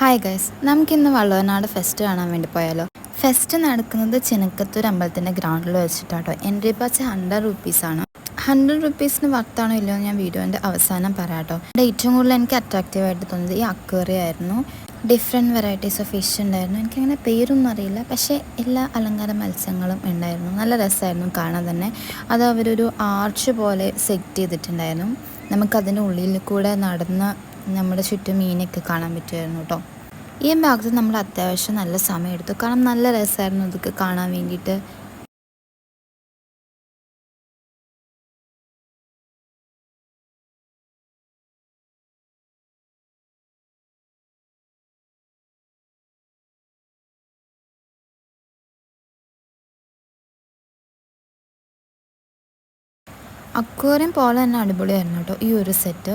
Hi guys നമുക്കിന്ന് Vallavanad fest കാണാൻ വേണ്ടി പോയാലോ? ഫെസ്റ്റ് നടക്കുന്നത് ചിനക്കത്തൂർ അമ്പലത്തിന്റെ ഗ്രൗണ്ടിൽ വെച്ചിട്ടാട്ടോ. എൻട്രി പാസ് ഹൺഡ്രഡ് റുപ്പീസാണ് ഹൺഡ്രഡ് റുപ്പീസിന് വർത്താണോ ഇല്ലയോ ഞാൻ വീഡിയോന്റെ അവസാനം പറയാട്ടോ. ഇവിടെ ഏറ്റവും കൂടുതൽ എനിക്ക് അട്രാക്റ്റീവ് ആയിട്ട് തോന്നിയത് ഈ അക്വേറിയ ആയിരുന്നു. ഡിഫറെന്റ് വെറൈറ്റീസ് ഓഫ് ഫിഷ് ഉണ്ടായിരുന്നു. എനിക്കങ്ങനെ പേരൊന്നും അറിയില്ല. പക്ഷേ എല്ലാ അലങ്കാര മത്സ്യങ്ങളും ഉണ്ടായിരുന്നു. നല്ല രസമായിരുന്നു കാണാൻ തന്നെ. അത് അവരൊരു ആർച്ച് പോലെ സെറ്റ് ചെയ്തിട്ടുണ്ടായിരുന്നു. നമുക്കതിന്റെ ഉള്ളിൽ കൂടെ നടന്ന് നമ്മുടെ ചുറ്റും മീനൊക്കെ കാണാൻ പറ്റുമായിരുന്നു കേട്ടോ. ഈ ഭാഗത്ത് നമ്മൾ അത്യാവശ്യം നല്ല സമയം എടുത്തു. കാരണം നല്ല രസമായിരുന്നു ഇതൊക്കെ കാണാൻ വേണ്ടിയിട്ട്. അക്വേറിയം പോലെ തന്നെ അടിപൊളിയായിരുന്നു കേട്ടോ ഈ ഒരു സെറ്റ്.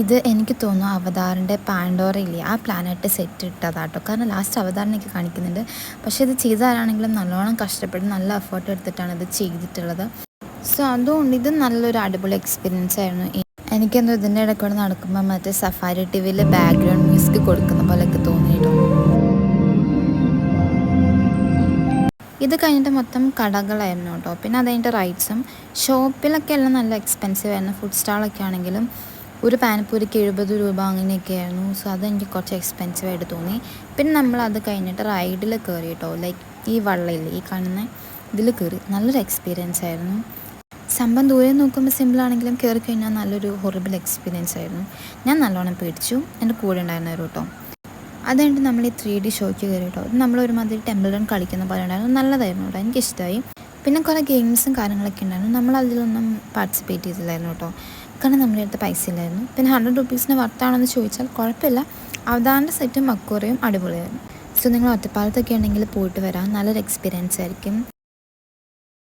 ഇത് എനിക്ക് തോന്നുന്നു അവതാറിന്റെ പാൻഡോറ ഇല്ലേ ആ പ്ലാനറ്റ് സെറ്റ് ഇട്ടതാട്ടോ. കാരണം ലാസ്റ്റ് അവതാറിനൊക്കെ കാണിക്കുന്നുണ്ട്. പക്ഷേ ഇത് ചെയ്താരാണെങ്കിലും നല്ലോണം കഷ്ടപ്പെട്ട് നല്ല എഫേർട്ട് എടുത്തിട്ടാണ് ഇത് ചെയ്തിട്ടുള്ളത്. സോ അതുകൊണ്ട് ഇത് നല്ലൊരു അടിപൊളി എക്സ്പീരിയൻസ് ആയിരുന്നു. എനിക്കെന്തോ ഇതിന്റെ ഇടയ്ക്കൂടെ നടക്കുമ്പോൾ മറ്റേ സഫാരി ടി വിയിൽ ബാക്ക്ഗ്രൗണ്ട് മ്യൂസിക് കൊടുക്കുന്ന പോലെയൊക്കെ തോന്നിയിട്ടു. ഇത് കഴിഞ്ഞിട്ട് മൊത്തം കടകളായിരുന്നു കേട്ടോ. പിന്നെ അത് കഴിഞ്ഞിട്ട് റൈറ്റ്സും ഷോപ്പിലൊക്കെ എല്ലാം നല്ല എക്സ്പെൻസീവ് ആയിരുന്നു. ഫുഡ് സ്റ്റാളൊക്കെ ആണെങ്കിലും ഒരു പാനപ്പൂരിക്ക് എഴുപത് രൂപ അങ്ങനെയൊക്കെയായിരുന്നു. സോ അതെനിക്ക് കുറച്ച് എക്സ്പെൻസീവ് ആയിട്ട് തോന്നി. പിന്നെ നമ്മൾ അത് കഴിഞ്ഞിട്ട് റൈഡിൽ കയറി കേട്ടോ ലൈക്ക് ഈ വള്ളയിൽ ഈ കാണുന്ന ഇതിൽ കയറി നല്ലൊരു എക്സ്പീരിയൻസ് ആയിരുന്നു. സംഭവം ദൂരെ നോക്കുമ്പോൾ സിമ്പിൾ ആണെങ്കിലും കയറി കഴിഞ്ഞാൽ നല്ലൊരു ഹൊറിബിൾ എക്സ്പീരിയൻസ് ആയിരുന്നു. ഞാൻ നല്ലോണം പേടിച്ചു. എന്റെ കൂടെ ഉണ്ടായിരുന്നവർ കേട്ടോ അതുകൊണ്ട് നമ്മൾ ഈ ത്രീ ഡി ഷോയ്ക്ക് കയറി കേട്ടോ നമ്മളൊരുമാതിരി ടെമ്പിൾ റൺ കളിക്കുന്ന പോലെ ഉണ്ടായിരുന്നു. നല്ലതായിരുന്നു കേട്ടോ എനിക്കിഷ്ടമായി പിന്നെ കുറേ ഗെയിംസും കാര്യങ്ങളൊക്കെ ഉണ്ടായിരുന്നു. നമ്മൾ അതിലൊന്നും പാർട്ടിസിപ്പേറ്റ് ചെയ്തില്ലായിരുന്നു കേട്ടോ. കാരണം നമ്മുടെ അടുത്ത് പൈസ ഇല്ലായിരുന്നു. പിന്നെ ഹൺഡ്രഡ് റുപ്പീസിന് വർത്താണെന്ന് ചോദിച്ചാൽ കുഴപ്പമില്ല. അവതാറിന്റെ സെറ്റും മക്കൂറയും അടിപൊളിയായിരുന്നു. സോ നിങ്ങൾ ഒറ്റപ്പാലത്തൊക്കെ ഉണ്ടെങ്കിൽ പോയിട്ട് വരാം. നല്ലൊരു എക്സ്പീരിയൻസ് ആയിരിക്കും.